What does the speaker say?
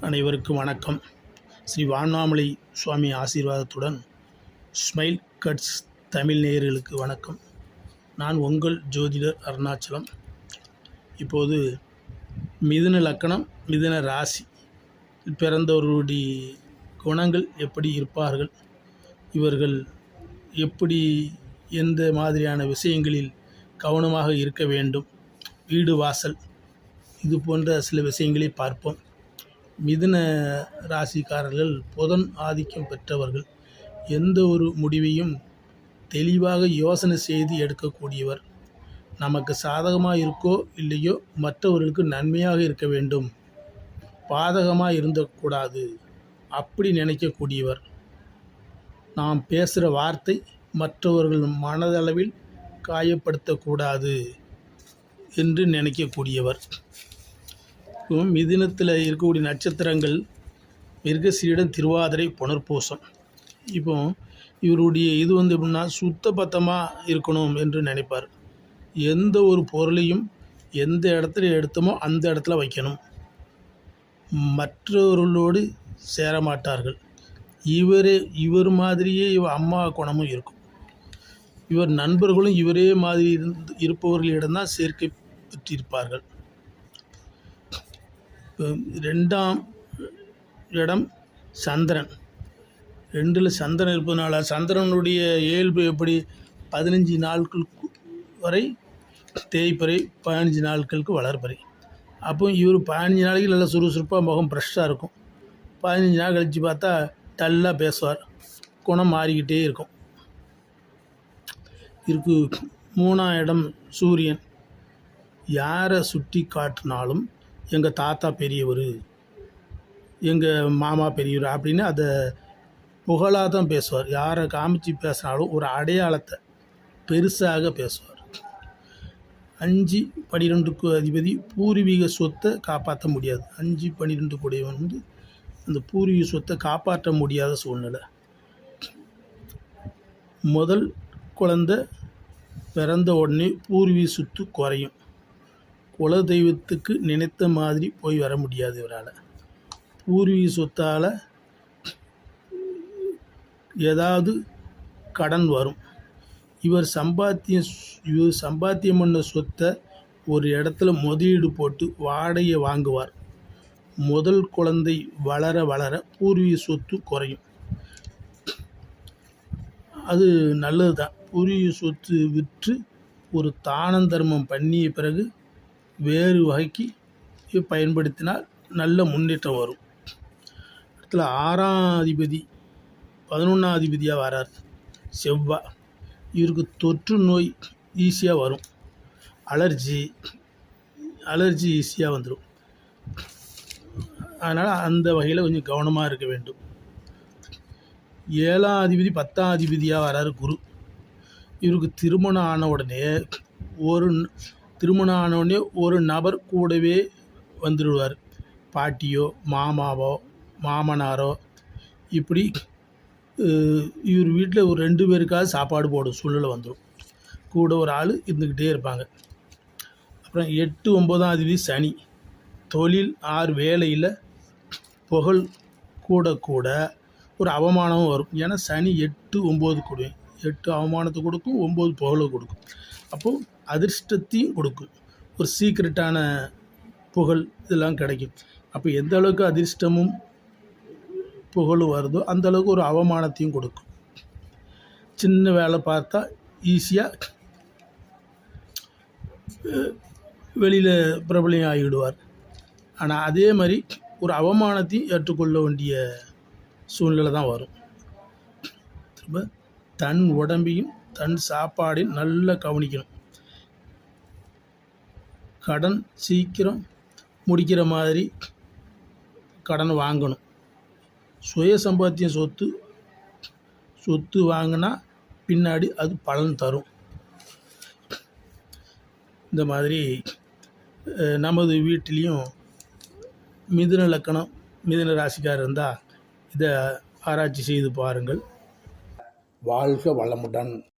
அனைவருக்கும் வணக்கம். ஸ்ரீ வான்மாமலை சுவாமி ஆசீர்வாதத்துடன் ஸ்மைல் கட்ஸ் தமிழ் நேயர்களுக்கு வணக்கம். நான் உங்கள் ஜோதிடர் அருணாச்சலம். இப்போது மிதுன லக்கணம் மிதுன ராசி. பிறந்தவர்களுடைய குணங்கள் எப்படி இருப்பார்கள்? இவர்கள் எப்படி எந்த மாதிரியான விஷயங்களில் கவனமாக இருக்க வேண்டும்? வீடு வாசல் இது போன்ற சில விஷயங்களை பார்ப்போம். மிதுன ராசிக்காரர்கள் புதன் ஆதிக்கம் பெற்றவர்கள். எந்த ஒரு முடிவையும் தெளிவாக யோசனை செய்து எடுக்கக்கூடியவர். நமக்கு சாதகமாக இருக்கோ இல்லையோ மற்றவர்களுக்கு நன்மையாக இருக்க வேண்டும். பாதகமாக இருந்தக்கூடாது. அப்படி நினைக்கக்கூடியவர். நாம் பேசுகிற வார்த்தை மற்றவர்கள் மனதளவில் காயப்படுத்தக்கூடாது என்று நினைக்கக்கூடியவர். மிதினத்தில் இருக்கக்கூடிய நட்சத்திரங்கள் மிருகசீடம் திருவாதிரை புனர்பூசம். இப்போ இவருடைய இது வந்து எப்படின்னா சுத்த பத்தமாக இருக்கணும் என்று நினைப்பார். எந்த ஒரு பொருளையும் எந்த இடத்துல எடுத்தோமோ அந்த இடத்துல வைக்கணும். மற்றவர்களோடு சேரமாட்டார்கள் இவரே இவர் மாதிரியே இவ அம்மா குணமும் இருக்கும். இவர் நண்பர்களும் இவரே மாதிரி இருந்து இருப்பவர்களிடம்தான் சேர்க்கை பெற்றிருப்பார்கள். ரெண்டாம் இடம் சந்திரன். ரெண்டில் சந்திரன் இருப்பதனால சந்திரனுடைய இயல்பு எப்படி? பதினஞ்சு நாட்களுக்கு வரை தேய்ப்பறை பதினஞ்சு நாட்களுக்கு வளர்ப்பறை. அப்போ இவர் பதினஞ்சு நாளைக்கு நல்லா சுறுசுறுப்பாக முகம் ஃப்ரெஷ்ஷாக இருக்கும். பதினஞ்சு நாள் கழித்து பார்த்தா டல்லாக பேசுவார். குணம் மாறிக்கிட்டே இருக்கும். இருக்கு மூணாம் இடம் சூரியன். யாரை சுட்டி காட்டினாலும் எங்கள் தாத்தா பெரியவர் எங்கள் மாமா பெரியவர் அப்படின்னு அதை புகழாக தான் பேசுவார். யாரை காமிச்சு பேசினாலும் ஒரு அடையாளத்தை பெருசாக பேசுவார். அஞ்சு பன்னிரெண்டுக்கு அதிபதி பூர்வீக சொத்தை காப்பாற்ற முடியாது. அஞ்சு பன்னிரெண்டு கூடியவன் வந்து அந்த பூர்வீக சொத்தை காப்பாற்ற முடியாத சூழ்நிலை. முதல் குழந்த பிறந்த உடனே பூர்வீக சொத்து குறையும். குல தெய்வத்துக்கு நினைத்த மாதிரி போய் வர முடியாது இவரால். பூர்வீக சொத்தால் ஏதாவது கடன் வரும். இவர் சம்பாத்தியம் இவர் சம்பாத்தியம் பண்ண சொத்தை ஒரு இடத்துல முதலீடு போட்டு வாடகையை வாங்குவார். முதல் குழந்தை வளர வளர பூர்வீக சொத்து குறையும். அது நல்லது தான் பூர்வீக சொத்து விற்று ஒரு தானம் தர்மம் பண்ணிய பிறகு வேறு வகைக்கு பயன்படுத்தினால் நல்ல முன்னேற்றம் வரும். இடத்துல ஆறாம் அதிபதி பதினொன்றாம் அதிபதியாக வரார். செவ்வாய் இவருக்கு தொற்று நோய் ஈஸியாக வரும். அலர்ஜி அலர்ஜி ஈஸியாக வந்துடும் அதனால் அந்த வகையில் கொஞ்சம் கவனமாக இருக்க வேண்டும். ஏழாம் அதிபதி பத்தாம் அதிபதியாக வராரு குரு. இவருக்கு திருமணம் ஆன உடனே ஒரு திருமணம் ஆனவுடனே ஒரு நபர் கூடவே வந்துடுவார். பாட்டியோ மாமாவோ மாமனாரோ இப்படி இவர் வீட்டில் ஒரு ரெண்டு பேருக்காவது சாப்பாடு போடும் சூழ்நிலை வந்துடும் கூட ஒரு ஆள் இருந்துக்கிட்டே இருப்பாங்க. அப்புறம் எட்டு ஒம்பதாம் தேதி சனி. தொழில் ஆறு வேலையில் புகழ் கூட கூட ஒரு அவமானமும் வரும். ஏன்னா சனி எட்டு ஒம்பது கொடுவேன் எட்டு அவமானத்தை கொடுக்கும் ஒம்பது புகழை கொடுக்கும். அப்போது அதிர்ஷ்டத்தையும் கொடுக்கும் ஒரு சீக்ரெட்டான புகழ் இதெல்லாம் கிடைக்கும். அப்போ எந்த அளவுக்கு அதிர்ஷ்டமும் புகழும் வருதோ அந்த அளவுக்கு ஒரு அவமானத்தையும் கொடுக்கும். சின்ன வேலை பார்த்தா ஈஸியாக வெளியில் பிரபலம் ஆகிவிடுவார் ஆனால் அதே மாதிரி ஒரு அவமானத்தையும் ஏற்றுக்கொள்ள வேண்டிய சூழ்நிலை தான் வரும். திரும்ப தன் உடம்பையும் தன் சாப்பாடையும் நல்லா கவனிக்கணும். கடன் சீக்கிரம் முடிக்கிற மாதிரி கடன் வாங்கணும். சுய சம்பாத்தியம் சொத்து சொத்து வாங்கினா பின்னாடி அது பலன் தரும். இந்த மாதிரி நமது வீட்டிலையும் மிதுன லக்கணம் மிதுன ராசிக்காரர் இருந்தால் இதை ஆராய்ச்சி செய்து பாருங்கள். வாழ்க வளமுடன்.